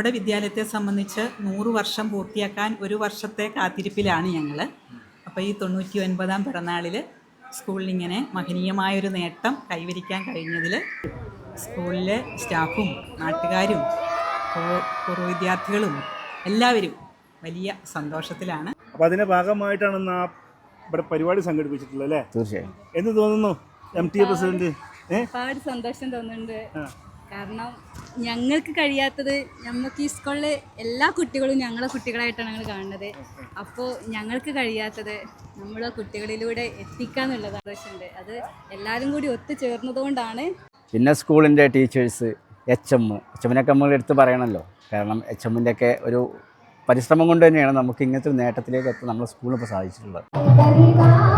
നമ്മുടെ വിദ്യാലയത്തെ സംബന്ധിച്ച് നൂറ് വർഷം പൂർത്തിയാക്കാൻ ഒരു വർഷത്തെ കാത്തിരിപ്പിലാണ് ഞങ്ങൾ അപ്പോൾ ഈ തൊണ്ണൂറ്റി ഒൻപതാം പിറന്നാളിൽ സ്കൂളിലിങ്ങനെ മഹനീയമായൊരു നേട്ടം കൈവരിക്കാൻ കഴിഞ്ഞതിൽ സ്കൂളിലെ സ്റ്റാഫും നാട്ടുകാരും പൂർവ വിദ്യാർത്ഥികളും എല്ലാവരും വലിയ സന്തോഷത്തിലാണ്. അപ്പോൾ അതിന്റെ ഭാഗമായിട്ടാണ് ഇന്ന് ആ ഇവിടെ പരിപാടി സംഘടിപ്പിച്ചിട്ടുള്ളത് അല്ലേ? തീർച്ചയായും. എന്ത് തോന്നുന്നു? M T A president? ഒരുപാട് സന്തോഷം തോന്നുന്നുണ്ട്. കാരണം ഞങ്ങൾക്ക് കഴിയാത്തത് നമുക്ക് ഈ സ്കൂളിലെ എല്ലാ കുട്ടികളും ഞങ്ങളെ കുട്ടികളായിട്ടാണ് ഞങ്ങൾ കാണുന്നത്. അപ്പോൾ ഞങ്ങൾക്ക് കഴിയാത്തത് നമ്മളെ കുട്ടികളിലൂടെ എത്തിക്കുക എന്നുള്ളത് ആവശ്യമുണ്ട്. അത് എല്ലാവരും കൂടി ഒത്തു ചേർന്നതുകൊണ്ടാണ് പിന്നെ സ്കൂളിന്റെ ടീച്ചേഴ്സ് എച്ച് എം. എച്ച് എമ്മിനൊക്കെ നമ്മൾ എടുത്ത് പറയണമല്ലോ കാരണം എച്ച് എമ്മിന്റെ ഒക്കെ ഒരു പരിശ്രമം കൊണ്ട് തന്നെയാണ് നമുക്ക് ഇങ്ങനത്തെ ഒരു നേട്ടത്തിലേക്ക് എത്താൻ നമ്മുടെ സ്കൂളിൽ ഇപ്പോൾ സാധിച്ചിട്ടുള്ളത്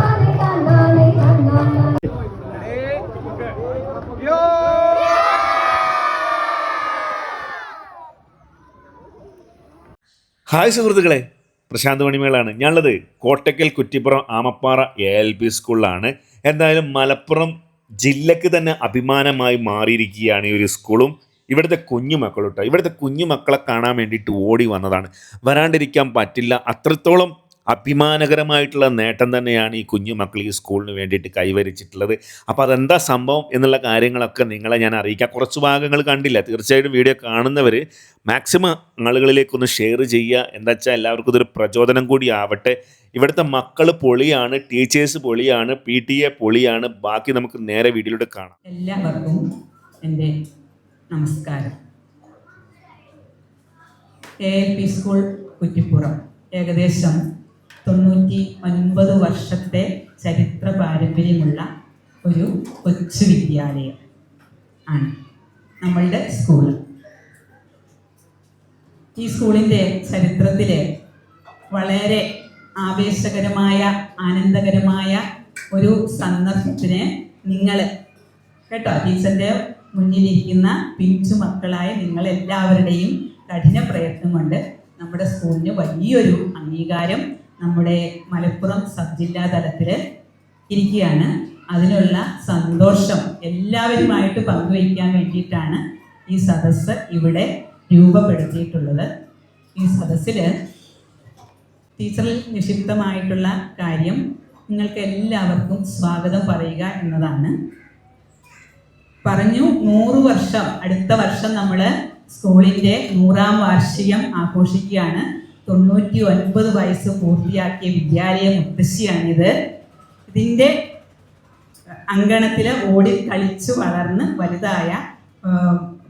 ഹായ് സുഹൃത്തുക്കളെ. പ്രശാന്ത് മണിമേളാണ്. ഞാനുള്ളത് Kottakkal Kuttippuram Amappara A L P സ്കൂളിലാണ്. എന്തായാലും മലപ്പുറം ജില്ലക്ക് തന്നെ അഭിമാനമായി മാറിയിരിക്കുകയാണ് ഈ ഒരു സ്കൂളും. ഇവിടുത്തെ കുഞ്ഞു കേട്ടോ ഇവിടുത്തെ കുഞ്ഞു മക്കളെ കാണാൻ വേണ്ടിയിട്ട് ഓടി വന്നതാണ്. വരാണ്ടിരിക്കാൻ പറ്റില്ല. അത്രത്തോളം അഭിമാനകരമായിട്ടുള്ള നേട്ടം തന്നെയാണ് ഈ കുഞ്ഞു മക്കൾ ഈ സ്കൂളിന് വേണ്ടിയിട്ട് കൈവരിച്ചിട്ടുള്ളത്. അപ്പോൾ അതെന്താ സംഭവം എന്നുള്ള കാര്യങ്ങളൊക്കെ നിങ്ങളെ ഞാൻ അറിയിക്കാം. കുറച്ച് ഭാഗങ്ങൾ കണ്ടില്ല. തീർച്ചയായിട്ടും വീഡിയോ കാണുന്നവർ മാക്സിമം ആളുകളിലേക്കൊന്ന് ഷെയർ ചെയ്യുക. എന്താ വെച്ചാൽ എല്ലാവർക്കും ഇതൊരു പ്രചോദനം കൂടി ആവട്ടെ. ഇവിടുത്തെ മക്കൾ പൊളിയാണ് ടീച്ചേഴ്സ് പൊളിയാണ് പി ടി എ പൊളിയാണ്. ബാക്കി നമുക്ക് നേരെ വീഡിയോയിലൂടെ കാണാം. എല്ലാവർക്കും എന്റെ നമസ്കാരം. A L P school Kuttippuram. ഏകദേശം തൊണ്ണൂറ്റി ഒൻപത് വർഷത്തെ ചരിത്ര പാരമ്പര്യമുള്ള ഒരു കൊച്ചു വിദ്യാലയം ആണ് നമ്മളുടെ സ്കൂൾ ഈ സ്കൂളിന്റെ ചരിത്രത്തിലെ വളരെ ആവേശകരമായ ആനന്ദകരമായ ഒരു സന്ദർഭത്തിന് നിങ്ങൾ കേട്ടോ ടീച്ചറിന്റെ മുന്നിലിരിക്കുന്ന പിഞ്ചു മക്കളായ നിങ്ങൾ എല്ലാവരുടെയും കഠിന പ്രയത്നം കൊണ്ട് നമ്മുടെ സ്കൂളിന് വലിയൊരു അംഗീകാരം നമ്മുടെ മലപ്പുറം സബ് ജില്ലാ തലത്തിൽ ഇരിക്കുകയാണ്. അതിനുള്ള സന്തോഷം എല്ലാവരുമായിട്ട് പങ്കുവയ്ക്കാൻ വേണ്ടിയിട്ടാണ് ഈ സദസ്സ് ഇവിടെ രൂപപ്പെടുത്തിയിട്ടുള്ളത്. ഈ സദസ്സിൽ ടീച്ചറിൽ നിക്ഷിപ്തമായിട്ടുള്ള കാര്യം നിങ്ങൾക്ക് എല്ലാവർക്കും സ്വാഗതം പറയുക എന്നതാണ്. പറഞ്ഞു നൂറ് വർഷം അടുത്ത വർഷം നമ്മൾ സ്കൂളിന്റെ നൂറാം വാർഷികം ആഘോഷിക്കുകയാണ്. തൊണ്ണൂറ്റി ഒൻപത് വയസ്സ് പൂർത്തിയാക്കിയ വിദ്യാലയ മുത്തശ്ശിയാണിത്. ഇതിന്റെ അങ്കണത്തിൽ ഓടി കളിച്ചു വളർന്ന് വലുതായ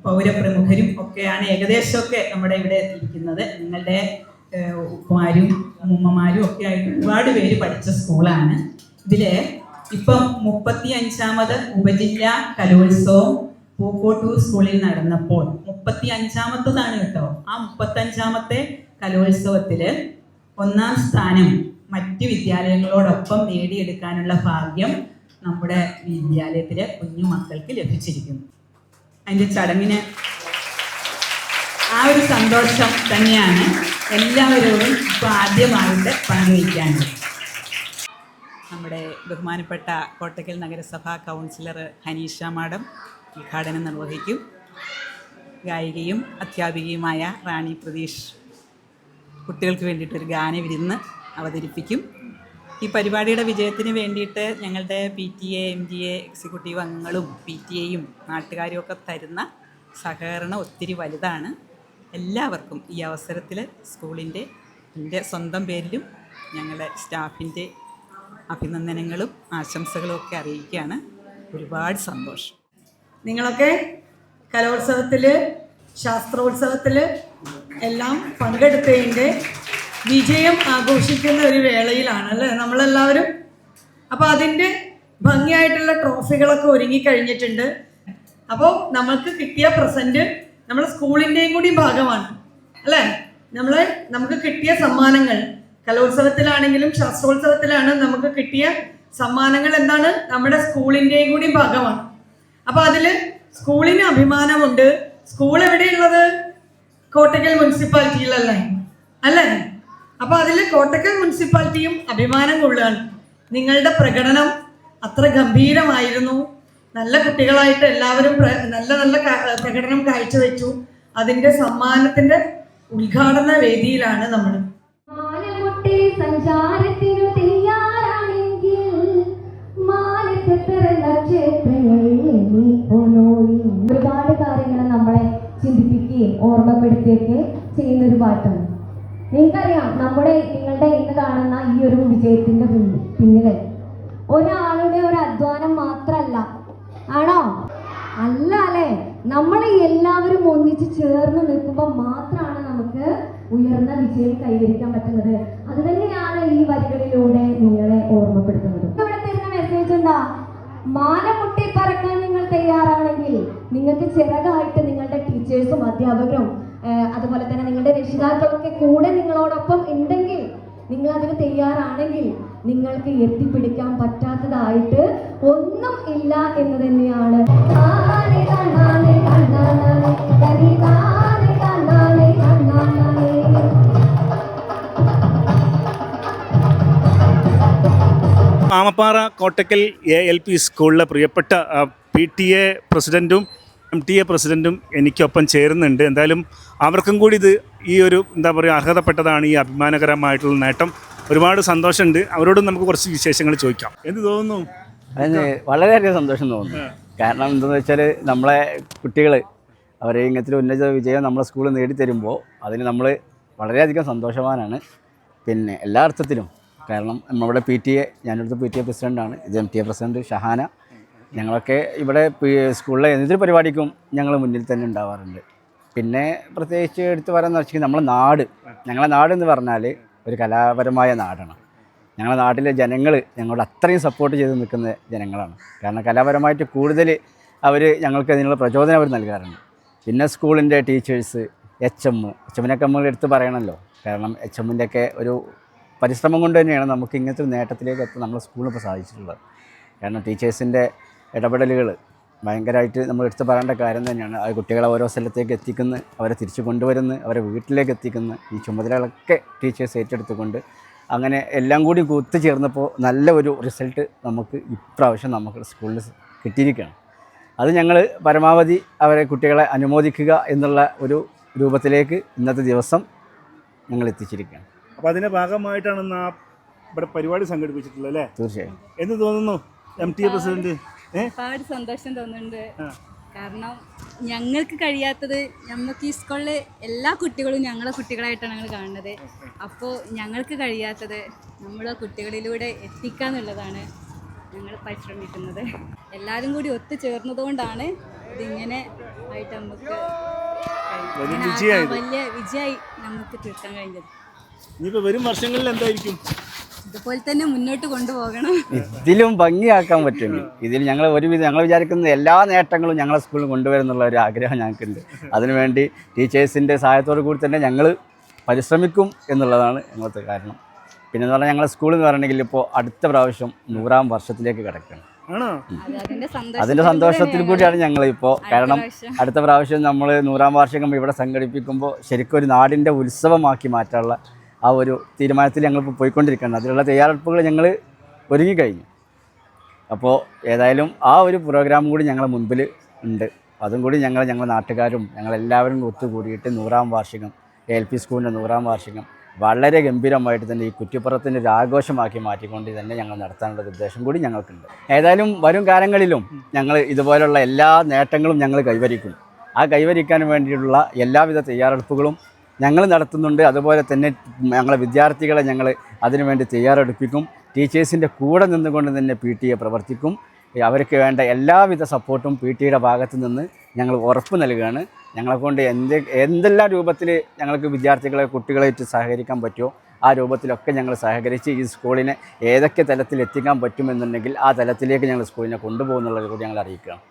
പൗരപ്രമുഖരും ഒക്കെയാണ് ഏകദേശമൊക്കെ നമ്മുടെ ഇവിടെ ഇരിക്കുന്നത് നിങ്ങളുടെ ഉപ്പമാരും ഉമ്മമാരും ഒക്കെ ആയിട്ട് ഒരുപാട് പേര് പഠിച്ച സ്കൂളാണ്. ഇതിൽ ഇപ്പം മുപ്പത്തി അഞ്ചാമത് ഉപജില്ലാ കലോത്സവം പൂക്കോട്ടൂർ സ്കൂളിൽ നടന്നപ്പോൾ മുപ്പത്തി അഞ്ചാമത്തതാണ് കേട്ടോ. ആ മുപ്പത്തഞ്ചാമത്തെ കലോത്സവത്തിൽ ഒന്നാം സ്ഥാനം മറ്റ് വിദ്യാലയങ്ങളോടൊപ്പം നേടിയെടുക്കാനുള്ള ഭാഗ്യം നമ്മുടെ വിദ്യാലയത്തിലെ കുഞ്ഞു മക്കൾക്ക് ലഭിച്ചിരിക്കുന്നു. അതിന്റെ ചടങ്ങിന് ആ ഒരു സന്തോഷം തന്നെയാണ് എല്ലാവരോടും ഇപ്പോൾ ആദ്യമായിട്ട് പങ്കുവയ്ക്കാനുള്ളത്. നമ്മുടെ ബഹുമാനപ്പെട്ട കോട്ടക്കൽ നഗരസഭാ കൗൺസിലർ ഹനീഷ മാഡം ഉദ്ഘാടനം നിർവഹിക്കും. ഗായികയും അധ്യാപികയുമായ റാണി പ്രതീഷ് കുട്ടികൾക്ക് വേണ്ടിയിട്ടൊരു ഗാന വിരുന്ന് അവതരിപ്പിക്കും. ഈ പരിപാടിയുടെ വിജയത്തിന് വേണ്ടിയിട്ട് ഞങ്ങളുടെ P T A M G A executive അംഗങ്ങളും പി ടി എയും നാട്ടുകാരും ഒക്കെ തരുന്ന സഹകരണം ഒത്തിരി വലുതാണ്. എല്ലാവർക്കും ഈ അവസരത്തിൽ സ്കൂളിന്റെ എന്റെ സ്വന്തം പേരിലും ഞങ്ങളുടെ സ്റ്റാഫിന്റെ അഭിനന്ദനങ്ങളും ആശംസകളും ഒക്കെ അറിയിക്കുകയാണ്. ഒരുപാട് സന്തോഷം. നിങ്ങളൊക്കെ കലോത്സവത്തിൽ ശാസ്ത്രോത്സവത്തിൽ എല്ലാം പങ്കെടുത്തതിന്റെ വിജയം ആഘോഷിക്കുന്ന ഒരു വേളയിലാണ് അല്ലേ? നമ്മളെല്ലാവരും. അപ്പോൾ അതിന്റെ ഭംഗിയായിട്ടുള്ള ട്രോഫികളൊക്കെ ഒരുങ്ങി കഴിഞ്ഞിട്ടുണ്ട്. അപ്പോൾ നമുക്ക് കിട്ടിയ പ്രസന്റ് നമ്മൾ സ്കൂളിന്റെയും കൂടി ഭാഗമാണ് അല്ലേ? നമ്മൾ നമുക്ക് കിട്ടിയ സമ്മാനങ്ങൾ കലോത്സവത്തിലാണെങ്കിലും ശാസ്ത്രോത്സവത്തിലാണ് നമുക്ക് കിട്ടിയ സമ്മാനങ്ങൾ എന്താണ്? നമ്മുടെ സ്കൂളിന്റെയും കൂടി ഭാഗമാണ്. അപ്പോൾ അതിൽ സ്കൂളിന് അഭിമാനമുണ്ട്. സ്കൂൾ എവിടെയുള്ളത്? കോട്ടക്കൽ മുനിസിപ്പാലിറ്റിയിലല്ലേ? അല്ലേ? അപ്പോൾ അതിൽ കോട്ടക്കൽ മുനിസിപ്പാലിറ്റിയും അഭിമാനം കൊള്ളുകയാണ്. നിങ്ങളുടെ പ്രകടനം അത്ര ഗംഭീരമായിരുന്നു. നല്ല കുട്ടികളായിട്ട് എല്ലാവരും നല്ല നല്ല പ്രകടനം കാഴ്ചവെച്ചു. അതിന്റെ സമ്മാനത്തിന്റെ ഉദ്ഘാടന വേദിയിലാണ് നമ്മൾ. ചിന്തിപ്പിക്കുകയും ഓർമ്മപ്പെടുത്തുകയൊക്കെ ചെയ്യുന്ന ഒരു പാട്ടാണ്. നിങ്ങൾക്കറിയാം നമ്മുടെ നിങ്ങളുടെ ഇന്ന് കാണുന്ന ഈ ഒരു വിജയത്തിന്റെ പിന്നിൽ ഒരാളുടെ ഒരു അധ്വാനം മാത്രമല്ല ആണോ? അല്ല അല്ലേ? നമ്മൾ എല്ലാവരും ഒന്നിച്ച് ചേർന്ന് നിൽക്കുമ്പോൾ മാത്രമാണ് നമുക്ക് ഉയർന്ന വിജയം കൈവരിക്കാൻ പറ്റുന്നത്. അത് തന്നെയാണ് ഈ വരികളിലൂടെ നിങ്ങളെ ഓർമ്മപ്പെടുത്തുന്നത്. ഇവിടെ തരുന്ന മെസ്സേജ് എന്താ? മാനമുട്ടി പറക്കാൻ നിങ്ങൾ തയ്യാറാണെങ്കിൽ നിങ്ങൾക്ക് ചിറകായിട്ട് നിങ്ങളുടെ ടീച്ചേഴ്സും അധ്യാപകരും അതുപോലെ തന്നെ നിങ്ങളുടെ രക്ഷിതാക്കളൊക്കെ കൂടെ നിങ്ങളോടൊപ്പം ഉണ്ടെങ്കിൽ നിങ്ങൾ അതിന് തയ്യാറാണെങ്കിൽ നിങ്ങൾക്ക് എത്തിപ്പിടിക്കാൻ പറ്റാത്തതായിട്ട് ഒന്നും ഇല്ല എന്ന് തന്നെയാണ് Mamappara. Kottakkal A L P സ്കൂളിലെ പ്രിയപ്പെട്ട പി ടി എ പ്രസിഡന്റും എം ടി എ പ്രസിഡന്റും എനിക്കൊപ്പം ചേരുന്നുണ്ട്. എന്തായാലും അവർക്കും കൂടി ഇത് ഈ ഒരു എന്താ പറയുക അർഹതപ്പെട്ടതാണ് ഈ അഭിമാനകരമായിട്ടുള്ള നേട്ടം. ഒരുപാട് സന്തോഷമുണ്ട്. അവരോടും നമുക്ക് കുറച്ച് വിശേഷങ്ങൾ ചോദിക്കാം. എന്ത് തോന്നുന്നു? അതിന് വളരെയധികം സന്തോഷം തോന്നുന്നു. കാരണം എന്താണെന്ന് വെച്ചാൽ നമ്മളെ കുട്ടികൾ അവരെ ഇങ്ങനത്തെ ഉന്നത വിജയം നമ്മളെ സ്കൂളിൽ നേടിത്തരുമ്പോൾ അതിന് നമ്മൾ വളരെയധികം സന്തോഷവാനാണ്. പിന്നെ എല്ലാ അർത്ഥത്തിലും. കാരണം നമ്മുടെ പി ടി എ ഞാനിവിടുത്തെ പി ടി എ പ്രസിഡന്റാണ് ഇത് M T A president Shahana. ഞങ്ങളൊക്കെ ഇവിടെ സ്കൂളിലെ എന്തൊരു പരിപാടിക്കും ഞങ്ങൾ മുന്നിൽ തന്നെ ഉണ്ടാവാറുണ്ട്. പിന്നെ പ്രത്യേകിച്ച് എടുത്തു പറയാന്ന് വെച്ചാൽ നമ്മളെ നാട്. ഞങ്ങളെ നാട് എന്ന് പറഞ്ഞാൽ ഒരു കലാപരമായ നാടാണ്. ഞങ്ങളുടെ നാട്ടിലെ ജനങ്ങൾ ഞങ്ങളോട് അത്രയും സപ്പോർട്ട് ചെയ്ത് നിൽക്കുന്ന ജനങ്ങളാണ്. കാരണം കലാപരമായിട്ട് കൂടുതൽ അവർ ഞങ്ങൾക്ക് അതിനുള്ള പ്രചോദനം അവർ നൽകാറുണ്ട്. പിന്നെ സ്കൂളിന്റെ ടീച്ചേഴ്സ് എച്ച് എം എച്ച് എമ്മിനൊക്കെ നമ്മൾ എടുത്ത് പറയണമല്ലോ കാരണം എച്ച് എമ്മിന്റെയൊക്കെ ഒരു പരിശ്രമം കൊണ്ട് തന്നെയാണ് നമുക്ക് ഇങ്ങനത്തെ ഒരു നേട്ടത്തിലേക്ക് എത്താൻ നമ്മുടെ സ്കൂളിൽ ഇപ്പോൾ സാധിച്ചിട്ടുള്ളത്. കാരണം ടീച്ചേഴ്സിന്റെ ഇടപെടലുകൾ. ഭയങ്കരമായിട്ട് നമ്മൾ എടുത്ത് പറയേണ്ട കാര്യം തന്നെയാണ്. ആ കുട്ടികളെ ഓരോ സ്ഥലത്തേക്ക് എത്തിക്കുന്നു അവരെ തിരിച്ചു കൊണ്ടുവരുന്നു അവരെ വീട്ടിലേക്ക് എത്തിക്കുന്നു. ഈ ചുമതലകളൊക്കെ ടീച്ചേഴ്സ് ഏറ്റെടുത്തുകൊണ്ട് അങ്ങനെ എല്ലാം കൂടി ഒത്തുചേർന്നപ്പോൾ നല്ല ഒരു റിസൾട്ട് നമുക്ക് ഇപ്രാവശ്യം നമുക്ക് സ്കൂളിൽ കിട്ടിയിരിക്കുകയാണ്. അത് ഞങ്ങൾ പരമാവധി അവരെ കുട്ടികളെ അനുമോദിക്കുക എന്നുള്ള ഒരു രൂപത്തിലേക്ക് ഇന്നത്തെ ദിവസം ഞങ്ങൾ എത്തിച്ചിരിക്കുകയാണ്. അപ്പോൾ അതിന്റെ ഭാഗമായിട്ടാണ് ഇന്ന് ആ ഇവിടെ പരിപാടി സംഘടിപ്പിച്ചിട്ടുള്ളത് അല്ലേ? തീർച്ചയായും. എന്ത് തോന്നുന്നു? M T A president? ഒരുപാട് സന്തോഷം തോന്നുന്നുണ്ട്. കാരണം ഞങ്ങൾക്ക് കഴിയാത്തത് ഞമ്മക്ക് ഈ സ്കൂളിലെ എല്ലാ കുട്ടികളും ഞങ്ങളെ കുട്ടികളായിട്ടാണ് ഞങ്ങൾ കാണുന്നത്. അപ്പോൾ ഞങ്ങൾക്ക് കഴിയാത്തത് നമ്മളെ കുട്ടികളിലൂടെ എത്തിക്കാന്നുള്ളതാണ് ഞങ്ങൾ പരിശ്രമിക്കുന്നത്. എല്ലാവരും കൂടി ഒത്തുചേർന്നതുകൊണ്ടാണ് ഇതിങ്ങനെ ആയിട്ട് നമുക്ക് വലിയ വിജയമായി നമുക്ക് തീർക്കാൻ കഴിഞ്ഞത്. ഇനിയിപ്പോൾ വരും വർഷങ്ങളിൽ എന്തായിരിക്കും? ഇതുപോലെ തന്നെ മുന്നോട്ട് കൊണ്ടുപോകണം. ഇതിലും ഭംഗിയാക്കാൻ പറ്റുമെങ്കിൽ ഇതിൽ ഞങ്ങൾ ഒരുവിധം ഞങ്ങൾ വിചാരിക്കുന്ന എല്ലാ നേട്ടങ്ങളും ഞങ്ങളെ സ്കൂളിൽ കൊണ്ടുവരുന്നുള്ള ഒരു ആഗ്രഹം ഞങ്ങൾക്കുണ്ട്. അതിനുവേണ്ടി ടീച്ചേഴ്സിന്റെ സഹായത്തോടു കൂടി തന്നെ ഞങ്ങൾ പരിശ്രമിക്കും എന്നുള്ളതാണ് ഞങ്ങളുടെ കാരണം. പിന്നെ എന്ന് പറഞ്ഞാൽ ഞങ്ങളെ സ്കൂൾ എന്ന് പറയണമെങ്കിൽ ഇപ്പോൾ അടുത്ത പ്രാവശ്യം നൂറാം വർഷത്തിലേക്ക് കിടക്കണം അതിന്റെ അതിന്റെ സന്തോഷത്തിൽ കൂടിയാണ് ഞങ്ങൾ ഇപ്പോ കാരണം അടുത്ത പ്രാവശ്യം നമ്മൾ നൂറാം വാർഷികം ഇവിടെ സംഘടിപ്പിക്കുമ്പോൾ ശരിക്കും ഒരു നാടിന്റെ ഉത്സവമാക്കി മാറ്റാനുള്ള ആ ഒരു തീരുമാനത്തിൽ ഞങ്ങളിപ്പോൾ പോയിക്കൊണ്ടിരിക്കുകയാണ്. അതിനുള്ള തയ്യാറെടുപ്പുകൾ ഞങ്ങൾ ഒരുങ്ങി കഴിഞ്ഞു. അപ്പോൾ ഏതായാലും ആ ഒരു പ്രോഗ്രാം കൂടി ഞങ്ങളുടെ മുൻപിൽ ഉണ്ട്. അതും കൂടി ഞങ്ങൾ ഞങ്ങളുടെ നാട്ടുകാരും ഞങ്ങളെല്ലാവരും ഒത്തുകൂടിയിട്ട് നൂറാം വാർഷികം എൽ പി സ്കൂളിന്റെ നൂറാം വാർഷികം വളരെ ഗംഭീരമായിട്ട് തന്നെ ഈ കുറ്റിപ്പുറത്തിന്റെ ഒരു ആഘോഷമാക്കി മാറ്റിക്കൊണ്ട് തന്നെ ഞങ്ങൾ നടത്താനുള്ള ഉദ്ദേശം കൂടി ഞങ്ങൾക്കുണ്ട്. ഏതായാലും വരും കാലങ്ങളിലും ഞങ്ങൾ ഇതുപോലുള്ള എല്ലാ നേട്ടങ്ങളും ഞങ്ങൾ കൈവരിക്കും. ആ കൈവരിക്കാൻ വേണ്ടിയിട്ടുള്ള എല്ലാവിധ തയ്യാറെടുപ്പുകളും ഞങ്ങൾ നടത്തുന്നുണ്ട്. അതുപോലെ തന്നെ ഞങ്ങളെ വിദ്യാർത്ഥികളെ ഞങ്ങൾ അതിനുവേണ്ടി തയ്യാറെടുപ്പിക്കും. ടീച്ചേഴ്സിന്റെ കൂടെ നിന്നുകൊണ്ട് തന്നെ പി ടി എ പ്രവർത്തിക്കും. അവർക്ക് വേണ്ട എല്ലാവിധ സപ്പോർട്ടും പി ടിയുടെ ഭാഗത്തു നിന്ന് ഞങ്ങൾ ഉറപ്പ് നൽകുകയാണ്. ഞങ്ങളെ കൊണ്ട് എന്ത് എന്തെല്ലാം രൂപത്തിൽ ഞങ്ങൾക്ക് വിദ്യാർത്ഥികളെ കുട്ടികളെ കുട്ടികളായിട്ട് സഹകരിക്കാൻ പറ്റുമോ ആ രൂപത്തിലൊക്കെ ഞങ്ങൾ സഹകരിച്ച് ഈ സ്കൂളിനെ ഏതൊക്കെ തലത്തിൽ എത്തിക്കാൻ പറ്റുമെന്നുണ്ടെങ്കിൽ ആ തലത്തിലേക്ക് ഞങ്ങൾ സ്കൂളിനെ കൊണ്ടുപോകുന്നുള്ളത് കൂടി ഞങ്ങൾ അറിയിക്കുകയാണ്.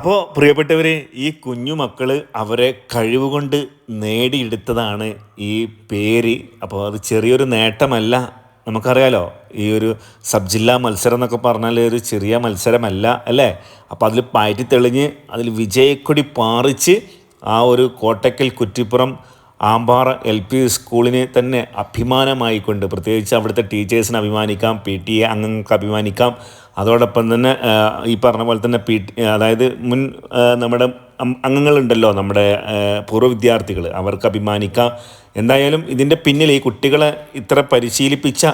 അപ്പോൾ പ്രിയപ്പെട്ടവർ ഈ കുഞ്ഞു മക്കൾ അവരെ കഴിവുകൊണ്ട് നേടിയെടുത്തതാണ് ഈ പേര്. അപ്പോൾ അത് ചെറിയൊരു നേട്ടമല്ല. നമുക്കറിയാലോ ഈ ഒരു സബ് ജില്ലാ മത്സരം എന്നൊക്കെ പറഞ്ഞാൽ ഒരു ചെറിയ മത്സരമല്ല അല്ലേ? അപ്പോൾ അതിൽ പാറ്റി തെളിഞ്ഞ് അതിൽ വിജയക്കൊടി പാറിച്ച് ആ ഒരു കോട്ടക്കൽ കുറ്റിപ്പുറം ആമ്പാറ എൽ പി സ്കൂളിനെ തന്നെ അഭിമാനമായിക്കൊണ്ട് പ്രത്യേകിച്ച് അവിടുത്തെ ടീച്ചേഴ്സിന് അഭിമാനിക്കാം പി ടി എ അംഗങ്ങൾക്ക് അഭിമാനിക്കാം. അതോടൊപ്പം തന്നെ ഈ പറഞ്ഞ പോലെ തന്നെ പി അതായത് മുൻ നമ്മുടെ അംഗങ്ങളുണ്ടല്ലോ നമ്മുടെ പൂർവ വിദ്യാർത്ഥികൾ അവർക്ക് അഭിമാനിക്കാം. എന്തായാലും ഇതിന്റെ പിന്നിൽ ഈ കുട്ടികളെ ഇത്ര പരിശീലിപ്പിച്ച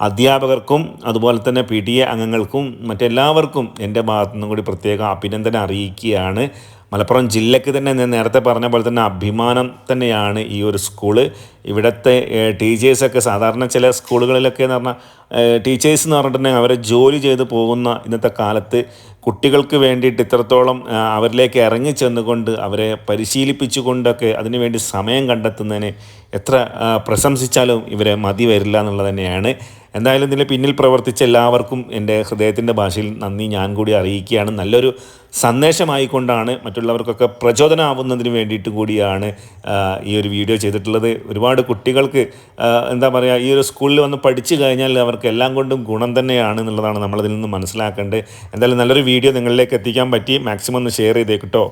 അധ്യാപകർക്കും അതുപോലെ തന്നെ പി ടി എ അംഗങ്ങൾക്കും മറ്റെല്ലാവർക്കും എന്റെ ഭാഗത്തു നിന്നും കൂടി പ്രത്യേകം അഭിനന്ദനം അറിയിക്കുകയാണ്. മലപ്പുറം ജില്ലയ്ക്ക് തന്നെ ഞാൻ നേരത്തെ പറഞ്ഞ പോലെ തന്നെ അഭിമാനം തന്നെയാണ് ഈ ഒരു സ്കൂൾ. ഇവിടുത്തെ ടീച്ചേഴ്സൊക്കെ സാധാരണ ചില സ്കൂളുകളിലൊക്കെ എന്ന് പറഞ്ഞാൽ ടീച്ചേഴ്സ് എന്ന് പറഞ്ഞിട്ടുണ്ടെങ്കിൽ അവരെ ജോലി ചെയ്ത് പോകുന്ന ഇന്നത്തെ കാലത്ത് കുട്ടികൾക്ക് വേണ്ടിയിട്ട് ഇത്രത്തോളം അവരിലേക്ക് ഇറങ്ങി ചെന്നുകൊണ്ട് അവരെ പരിശീലിപ്പിച്ചുകൊണ്ടൊക്കെ അതിനുവേണ്ടി സമയം കണ്ടെത്തുന്നതിന് എത്ര പ്രശംസിച്ചാലും ഇവരെ മതി വരില്ല എന്നുള്ളത് തന്നെയാണ്. എന്തായാലും ഇതിന്റെ പിന്നിൽ പ്രവർത്തിച്ച എല്ലാവർക്കും എന്റെ ഹൃദയത്തിന്റെ ഭാഷയിൽ നന്ദി. ഞാൻ കൂടി അറിയിക്കുകയാണ്. നല്ലൊരു സന്ദേശമായിക്കൊണ്ടാണ് മറ്റുള്ളവർക്കൊക്കെ പ്രചോദനമാവുന്നതിന് വേണ്ടിയിട്ട് കൂടിയാണ് ഈ ഒരു വീഡിയോ ചെയ്തിട്ടുള്ളത്. ഒരുപാട് കുട്ടികൾക്ക് എന്താ പറയുക ഈ ഒരു സ്കൂളിൽ വന്ന് പഠിച്ചു കഴിഞ്ഞാൽ അവർക്ക് എല്ലാം കൊണ്ടും ഗുണം തന്നെയാണ് എന്നുള്ളതാണ് നമ്മളതിൽ നിന്ന് മനസ്സിലാക്കേണ്ടത്. എന്തായാലും നല്ലൊരു വീഡിയോ നിങ്ങളിലേക്ക് എത്തിക്കാൻ പറ്റി. മാക്സിമം ഒന്ന് ഷെയർ ചെയ്തേക്കിട്ടോ